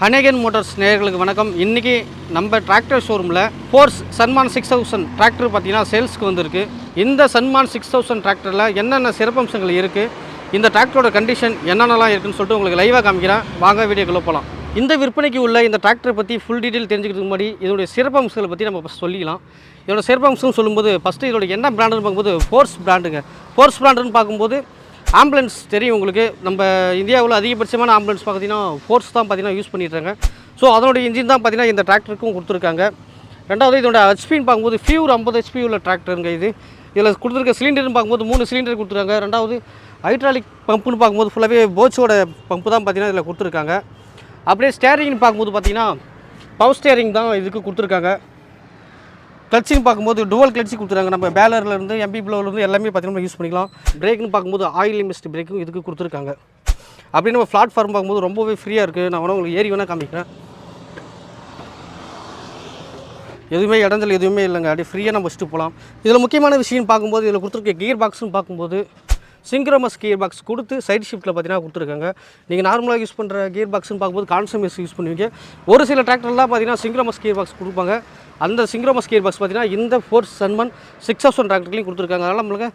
ஹனேகன் Motors நேயர்களுக்கு வணக்கம். இன்றைக்கி நம்ம டிராக்டர் ஷோரூமில் Force Sanman six thousand tractor பார்த்தீங்கன்னா சேல்ஸ்க்கு வந்திருக்கு. இந்த சன்மான் சிக்ஸ் தௌசண்ட் டிராக்டரில் என்னென்ன சிறப்பம்சங்கள் இருக்குது இந்த டிராக்டரோட கண்டிஷன் என்னென்னலாம் இருக்குன்னு சொல்லிட்டு உங்களுக்கு லைவாக காமிக்கிறேன். வாங்க வீடியோக்குள்ளே போகலாம் இந்த விற்பனைக்கு உள்ள இந்த டிராக்டரை பற்றி ஃபுல் டீட்டெயில் தெரிஞ்சுக்கிறதுக்கு முன்னாடி இதோடைய சிறப்பம்சங்களை பற்றி நம்ம ஃபஸ்ட் சொல்லிக்கலாம். இதோட சிறப்பம்சம் சொல்லும்போது ஃபஸ்ட்டு இதோட என்ன பிராண்டுன்னு பார்க்கும்போது ஃபோர்ஸ் பிராண்டுங்க ஃபோர்ஸ் பிராண்டுன்னு பார்க்கும்போது ஆம்புலன்ஸ் தெரியும் உங்களுக்கு. நம்ம இந்தியாவில் அதிகபட்சமான ஆம்புலன்ஸ் பார்த்தீங்கன்னா ஃபோர்ஸ் தான் பார்த்தீங்கன்னா யூஸ் பண்ணிட்டுருக்காங்க. ஸோ அதனுடைய இன்ஜின் தான் பார்த்தீங்கன்னா இந்த டிராக்டருக்கும் கொடுத்துருக்காங்க. ரெண்டாவது இதோட ஹெச்பின்னு பார்க்கும்போது ஃபியூர் ஐம்பது ஹெச்பி உள்ள டிராக்டருங்க இது. இதில் கொடுத்துருக்க சிலிண்டர்னு பார்க்கும்போது மூணு சிலிண்டர் கொடுத்துருக்காங்க. ரெண்டாவது ஹைட்ராலிக் பம்புன்னு பார்க்கும்போது ஃபுல்லாகவே போச்சோட பம்பு தான் பார்த்தீங்கன்னா இதில் கொடுத்துருக்காங்க. அப்படியே ஸ்டேரிங்னு பார்க்கும்போது பார்த்தீங்கன்னா பவர் ஸ்டேரிங் தான் இதுக்கு கொடுத்துருக்காங்க. கிளச்சிங் பார்க்கும்போது டுவல் கிளச்சி கொடுத்துருக்காங்க. நம்ம பேலர்லேருந்து எம்பி இருந்து எல்லாமே பார்த்தீங்கன்னா யூஸ் பண்ணிக்கலாம். பிரேக்னு பார்க்கும்போது ஆயில் மிஸ்ட் பிரேக்கும் இதுக்கு கொடுத்துருக்காங்க. அப்படி நம்ம பிளாட்ஃபார்ம் பார்க்கும்போது ரொம்பவே ஃப்ரீயாக இருக்குது நான் வேணா உங்களுக்கு ஏறி வேணால் காமிக்கிறேன். எதுவுமே இடஞ்சல் எதுவுமே இல்லைங்க. அப்படியே ஃப்ரீயாக நம்ம வச்சுட்டு போகலாம். இதில் முக்கியமான விஷயம்னு பார்க்கும்போது இதில் கொடுத்துருக்க கியர் பாக்ஸ்னு பார்க்கும்போது சிங்க்ரமஸ் கியர் பாக்ஸ் கொடுத்து சைட் ஷிஃப்ட்டில் பார்த்தீங்கன்னா கொடுத்துருக்காங்க. நீங்கள் நார்மலாக யூஸ் பண்ணுற கியர் பாக்ஸ்னு பார்க்கும்போது கான்சமஸ் யூஸ் பண்ணுவீங்க. ஒரு சில டிராக்டர்லாம் பார்த்தீங்கன்னா சிங்க்ரமஸ் கியர் பாக்ஸ் கொடுப்பாங்க. அந்த சிங்க்ரமஸ் கியர் பாக்ஸ் பார்த்தீங்கன்னா இந்த ஃபோர் சன்மன் சிக்ஸ் தௌசண்ட் டிராக்டர்லையும் கொடுத்துருக்காங்க. அதனால் நம்மளுக்கு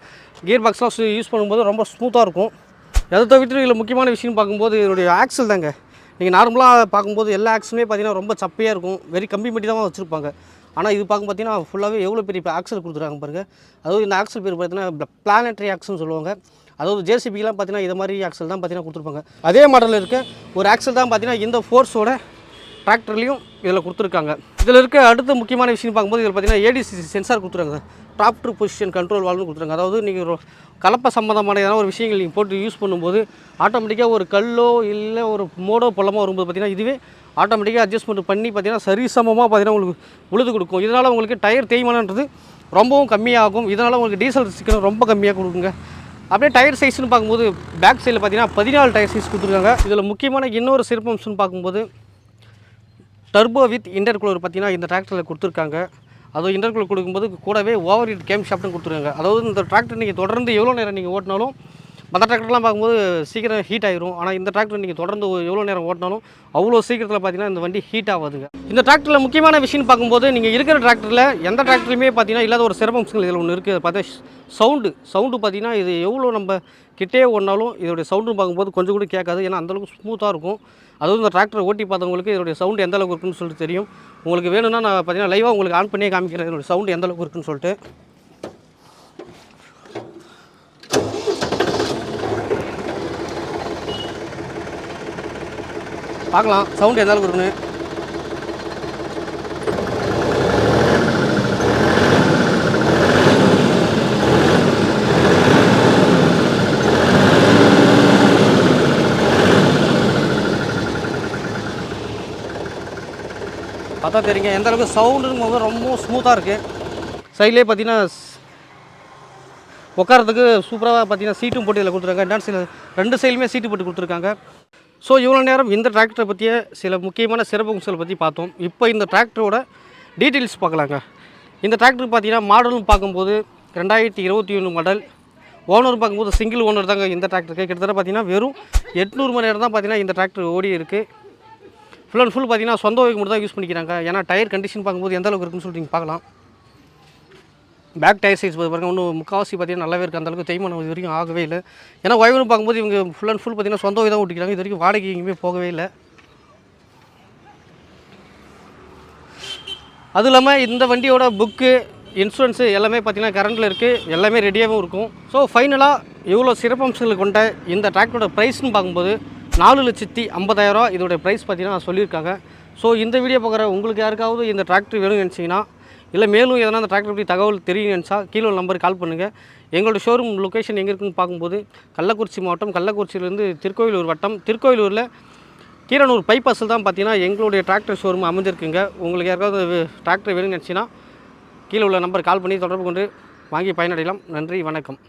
கியர் பாக்ஸ்லாம் யூஸ் பண்ணும்போது ரொம்ப ஸ்மூத்தாக இருக்கும். அதை தவிர்த்து இதில் முக்கியமான விஷயம் பார்க்கும்போது இதனுடைய ஆக்சல் தாங்க. நீங்கள் நார்மலாக பார்க்கும்போது எல்லா ஆக்ஸுமே பார்த்தீங்கன்னா ரொம்ப சப்பையாக இருக்கும். வெரி கம்மி பண்ணி தான் வச்சுருப்பாங்க. ஆனால் இது பார்க்கும் பார்த்தீங்கன்னா ஃபுல்லாகவே எவ்வளோ பெரிய ஆக்சல் கொடுத்துருக்காங்க பாருங்கள் அதாவது இந்த ஆக்சல் பேர் பார்த்தீங்கன்னா பிளானட்ரி ஆக்சல்னு சொல்லுவாங்க. அதாவது ஜேசிபிலாம் பார்த்தீங்கன்னா இது மாதிரி ஆக்சல் தான் பார்த்தீங்கன்னா கொடுத்துருப்பாங்க. அதே மாடலில் இருக்க ஒரு ஆக்சல் தான் பார்த்தீங்கன்னா இந்த ஃபோர்ஸோட டிராக்டர்லையும் இதில் கொடுத்துருக்காங்க. இதில் இருக்க அடுத்த முக்கியமான விஷயம் பார்க்கும்போது இதில் பார்த்தீங்கன்னா ஏடிசி சென்சார் கொடுத்துருக்காங்க. டிராப்டர் பொசிஷன் கண்ட்ரோல் வால்னு கொடுத்துருக்காங்க. அதாவது நீங்கள் கலப்பை சம்மந்தமான ஏதாவது ஒரு விஷயங்கள் நீங்கள் போட்டு யூஸ் பண்ணும்போது ஆட்டோமேட்டிக்காக ஒரு கல்லோ இல்லை ஒரு மோடோ பள்ளமோ வரும்போது பார்த்தீங்கன்னா இதுவே ஆட்டோமேட்டிக்காக அட்ஜஸ்ட்மெண்ட் பண்ணி பார்த்தீங்கன்னா சரிசமமாக பார்த்தீங்கன்னா உங்களுக்கு உழுது கொடுக்கும். இதனால் உங்களுக்கு டயர் தேய்மானன்றது ரொம்பவும் கம்மியாகும். இதனால் உங்களுக்கு டீசல் சிக்கனம் ரொம்ப கம்மியாக கொடுக்குங்க. அப்படியே டயர் சைஸ்னு பார்க்கும்போது பேக் சைடில் பார்த்தீங்கன்னா பதினாலு டயர் சைஸ் கொடுத்துருக்காங்க. இதில் முக்கியமான இன்னொரு சிறப்பம்சம்னு பார்க்கும்போது டர்போ வித் இன்டர்கூலர் பார்த்தீங்கன்னா இந்த டிராக்டரில் கொடுத்துருக்காங்க. அதுவும் இன்டர்கூலர் கொடுக்கும்போது கூடவே ஓவர் ஹீட் கேம் ஷாப்ட்னு கொடுத்துருக்காங்க. அதாவது இந்த டிராக்டர் நீங்கள் தொடர்ந்து எவ்வளோ நேரம் நீங்கள் ஓட்டினாலும் மற்ற டிராக்டர்லாம் பார்க்கும்போது சீக்கிரம் ஹீட் ஆயிரும். ஆனால் இந்த டிராக்டர் நீங்கள் தொடர்ந்து எவ்வளோ நேரம் ஓட்டினாலும் அவ்வளோ சீக்கிரத்தில் பார்த்தீங்கன்னா இந்த வண்டி ஹீட் ஆகாதுங்க. இந்த டிராக்டரில் முக்கியமான விஷயம் பார்க்கும்போது நீங்கள் இருக்கிற டிராக்டரில் எந்த டிராக்டருமே பார்த்தீங்கன்னா இல்லாத ஒரு சிறப்பம்சங்கள் இதில் ஒன்று இருக்குது பார்த்தா சவுண்டு சவுண்டு பார்த்தீங்கன்னா இது எவ்வளோ நம்ம கிட்டே ஓடினாலும் இதோடைய சவுண்டு பார்க்கும்போது கொஞ்சம் கூட கேட்காது. ஏன்னா அந்தளவுக்கு ஸ்மூத்தாக இருக்கும். அதுவும் இந்த டிராக்டரை ஓட்டி பார்த்தவங்களுக்கு இதோடைய சவுண்டு எந்த அளவுக்கு இருக்குன்னு சொல்லிட்டு தெரியும். உங்களுக்கு வேணும்னா நான் பார்த்தீங்கன்னா லைவாக உங்களுக்கு ஆன் பண்ணியே காமிக்கிறேன். இதோட சவுண்டு எந்த அளவுக்கு இருக்குன்னு சொல்லிட்டு. பார்க்கலாம். சவுண்டு எந்த அளவுக்கு இருக்குன்னு. பார்த்தா தெரியுங்க எந்த அளவுக்கு சவுண்டுங்கும் போது ரொம்ப ஸ்மூத்தாக இருக்குது சைட்லேயே பார்த்தீங்கன்னா உட்காரத்துக்கு சூப்பராக பார்த்தீங்கன்னா சீட்டும் போட்டு இதில் கொடுத்துருக்காங்க. டான்ஸ் ரெண்டு சைடுமே சீட்டு போட்டு கொடுத்துருக்காங்க. ஸோ இவ்வளோ நேரம் இந்த டிராக்டரை பற்றிய சில முக்கியமான சிறப்பம்சங்களை பற்றி பார்த்தோம். இப்போ இந்த டிராக்டரோட டீட்டெயில்ஸ் பார்க்கலாங்க. இந்த டிராக்டர் பார்த்தீங்கன்னா மாடலும் பார்க்கும்போது ரெண்டாயிரத்தி இருபத்தி ஒன்று மாடல் ஓனர் பார்க்கும்போது சிங்கிள் ஓனர் தாங்க இந்த டிராக்டருக்கு கிட்டத்தட்ட பார்த்தீங்கன்னா வெறும் எட்நூறு மணி நேரம் தான் பார்த்தீங்கன்னா இந்த டிராக்டர் ஓடி இருக்குது ஃபுல் அண்ட் ஃபுல் பார்த்தீங்கன்னா சொந்த ஒய்க்கு மட்டும் தான் யூஸ் பண்ணிக்கிறாங்க. ஏன்னா டயர் கண்டிஷன் பார்க்கும்போது எந்த அளவுக்கு இருக்குன்னு சொல்லிட்டு நீங்கள் பார்க்கலாம். பேக் டயர் சைஸ் பாருங்க இன்னும் முக்கால்வாசி பார்த்தீங்கன்னா நல்லாவே இருக்குது அந்தளவுக்கு தேய்மானம் இது வரைக்கும் ஆகவே இல்லை. ஏன்னா ஒய்வுன்னு பார்க்கும்போது இவங்க ஃபுல் அண்ட் ஃபுல் பார்த்தீங்கன்னா சொந்த தான் ஓட்டிக்கிறாங்க. இது வரைக்கும் வாடகை எங்கேயுமே போகவே இல்லை. அதுவும் இல்லாமல் இந்த வண்டியோட புக்கு இன்சூரன்ஸு எல்லாமே பார்த்தீங்கன்னா கரண்டில் இருக்குது எல்லாமே ரெடியாகவும் இருக்கும். ஸோ ஃபைனலாக இவ்வளோ சிறப்பம்சங்கள் கொண்ட இந்த டிராக்டரோட ப்ரைஸ்னு பார்க்கும்போது நாலு லட்சத்தி ஐம்பதாயிரரூவா இதோட ப்ரைஸ் பார்த்தீங்கன்னா சொல்லியிருக்காங்க. ஸோ இந்த வீடியோ பார்க்குற உங்களுக்கு யாருக்காவது இந்த டிராக்டர் வேணும்னு நினச்சிங்கன்னா இல்லை மேலும் எதனா அந்த டிராக்டர் பற்றி தகவல் தெரியும் கீழே நம்பர் நம்பருக்கு கால் பண்ணுங்கள் எங்களோட ஷோரூம் லொக்கேஷன் எங்கே இருக்குன்னு பார்க்கும்போது கள்ளக்குறிச்சி மாவட்டம் கள்ளக்குறிச்சியிலேருந்து திருக்கோயிலூர் வட்டம். திருக்கோயிலூரில் கீரனூர் பைபாஸில் தான் பார்த்தீங்கன்னா எங்களுடைய டிராக்டர் ஷோரூம் அமைஞ்சிருக்குங்க. உங்களுக்கு யாருக்காவது டிராக்டர் வேணும்னு நினச்சின்னா கீழே உள்ள நம்பர் கால் பண்ணி தொடர்பு கொண்டு வாங்கி பயனடையலாம். நன்றி வணக்கம்.